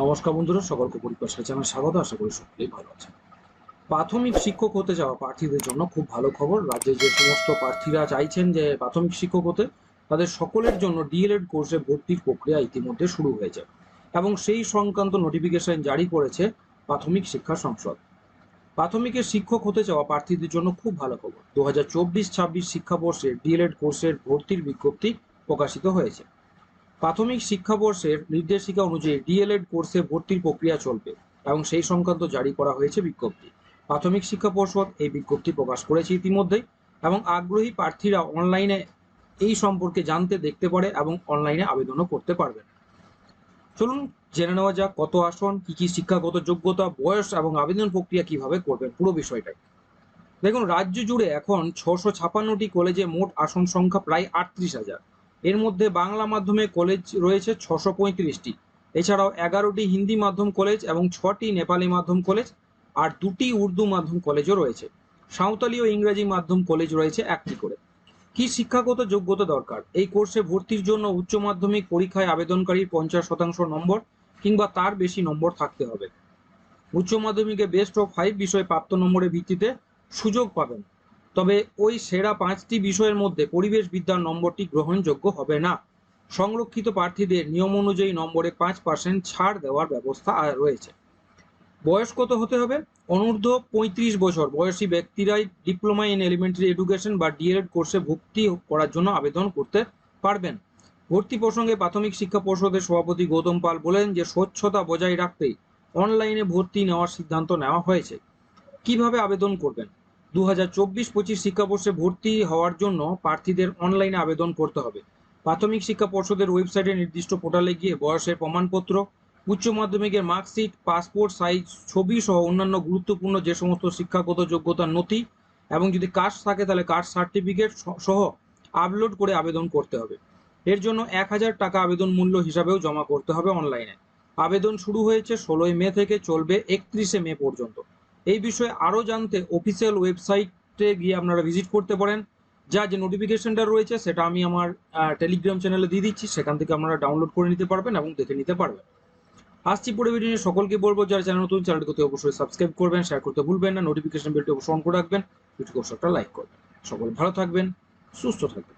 নমস্কার বন্ধুরা, সকলকে পরিবেশের চ্যানেল স্বাগত, আশা করি সকলেই ভালো আছে প্রাথমিক শিক্ষক হতে যাওয়া প্রার্থীদের জন্য খুব ভালো খবর। রাজ্যে যে সমস্ত প্রার্থীরা চাইছেন যে প্রাথমিক শিক্ষক হতে, তাদের সকলের জন্য ডিএলএড কোর্সে ভর্তির প্রক্রিয়া ইতিমধ্যে শুরু হয়েছে এবং সেই সংক্রান্ত নোটিফিকেশন জারি করেছে প্রাথমিক শিক্ষা সংসদ। প্রাথমিকের শিক্ষক হতে চাওয়া প্রার্থীদের জন্য খুব ভালো খবর। দু হাজার চব্বিশ ছাব্বিশ শিক্ষাবর্ষে ডিএলএড কোর্সের ভর্তির বিজ্ঞপ্তি প্রকাশিত হয়েছে। প্রাথমিক শিক্ষাবর্ষের নির্দেশিকা অনুযায়ী ডিএলএড কোর্সে ভর্তির প্রক্রিয়া চলবে এবং সেই সংক্রান্ত জারি করা হয়েছে বিজ্ঞপ্তি। প্রাথমিক শিক্ষা পর্ষদ এই বিজ্ঞপ্তি প্রকাশ করেছে ইতিমধ্যেই এবং আগ্রহী প্রার্থীরা অনলাইনে এই সম্পর্কে জানতে, দেখতে পারে এবং অনলাইনে আবেদনও করতে পারবেন চলুন জেনে নেওয়া যাক কত আসন, কি কি শিক্ষাগত যোগ্যতা, বয়স এবং আবেদন প্রক্রিয়া কীভাবে করবেন পুরো বিষয়টাই। দেখুন, রাজ্য জুড়ে এখন ছশো ছাপান্নটি কলেজে মোট আসন সংখ্যা প্রায় আটত্রিশ হাজার। এর মধ্যে বাংলা মাধ্যমে কলেজ রয়েছে ছশো পঁয়ত্রিশটি। এছাড়াও এগারোটি হিন্দি মাধ্যম কলেজ এবং ছটি নেপালি মাধ্যম কলেজ আর দুটি উর্দু মাধ্যম কলেজও রয়েছে। সাঁওতালি ও ইংরেজি মাধ্যম কলেজ রয়েছে একটি করে। কি শিক্ষাগত যোগ্যতা দরকার? এই কোর্সে ভর্তির জন্য উচ্চ মাধ্যমিক পরীক্ষায় আবেদনকারীর পঞ্চাশ শতাংশ নম্বর কিংবা তার বেশি নম্বর থাকতে হবে। উচ্চ মাধ্যমিকে বেস্ট অফ ফাইভ বিষয়ে প্রাপ্ত নম্বরের ভিত্তিতে সুযোগ পাবেন। তবে ওই সেরা পাঁচটি বিষয়ের মধ্যে পরিবেশ বিদ্যার নম্বরটি গ্রহণযোগ্য হবে না। সংরক্ষিত প্রার্থীদের নিয়ম অনুযায়ী নম্বরে পাঁচ পার্সেন্ট ছাড় দেওয়ার ব্যবস্থা রয়েছে। বয়স কত হতে হবে? অনূর্ধ্ব পঁয়ত্রিশ বছর বয়সী ব্যক্তিরাই ডিপ্লোমা ইন এলিমেন্টারি এডুকেশন বা ডিএলএড কোর্সে ভর্তি করার জন্য আবেদন করতে পারবেন। ভর্তি প্রসঙ্গে প্রাথমিক শিক্ষা পর্ষদের সভাপতি গৌতম পাল বলেন যে, স্বচ্ছতা বজায় রাখতেই অনলাইনে ভর্তি নেওয়ার সিদ্ধান্ত নেওয়া হয়েছে। কীভাবে আবেদন করবেন? দু হাজার চব্বিশ পঁচিশ শিক্ষাবর্ষে ভর্তি হওয়ার জন্য প্রার্থীদের অনলাইনে আবেদন করতে হবে। প্রাথমিক শিক্ষা পর্ষদের ওয়েবসাইটে নির্দিষ্ট পোর্টালে গিয়ে বয়সের প্রমাণপত্র, উচ্চ মাধ্যমিকের মার্কশিট, পাসপোর্ট, সাইজ, ছবি সহ অন্যান্য গুরুত্বপূর্ণ যে সমস্ত শিক্ষাগত যোগ্যতার নথি এবং যদি কাস্ট থাকে তাহলে কাস্ট সার্টিফিকেট সহ আপলোড করে আবেদন করতে হবে। এর জন্য এক হাজার টাকা আবেদন মূল্য হিসাবেও জমা করতে হবে অনলাইনে। আবেদন শুরু হয়েছে ষোলোই মে থেকে চলবে একত্রিশে মে পর্যন্ত। এই বিষয়ে আরও জানতে অফিসিয়াল ওয়েবসাইটে গিয়ে আপনারা ভিজিট করতে পারেন। যা যে নোটিফিকেশনটা রয়েছে, সেটা আমি আমার টেলিগ্রাম চ্যানেলে দিয়ে দিচ্ছি। সেখান থেকে আপনারা ডাউনলোড করে নিতে পারবেন এবং দেখে নিতে পারবেন। আসছি পরে ভিডিও নিয়ে। সকলকে বলব, যারা চ্যানেল নতুন চ্যানেলটিকে অবশ্যই সাবস্ক্রাইব করবেন শেয়ার করতে ভুলবেন না নোটিফিকেশন বেলটি অবশ্যই অন করে রাখবেন। ভিডিওকে অবশ্যই একটা লাইক করবেন। সকল ভালো থাকবেন, সুস্থ থাকবেন।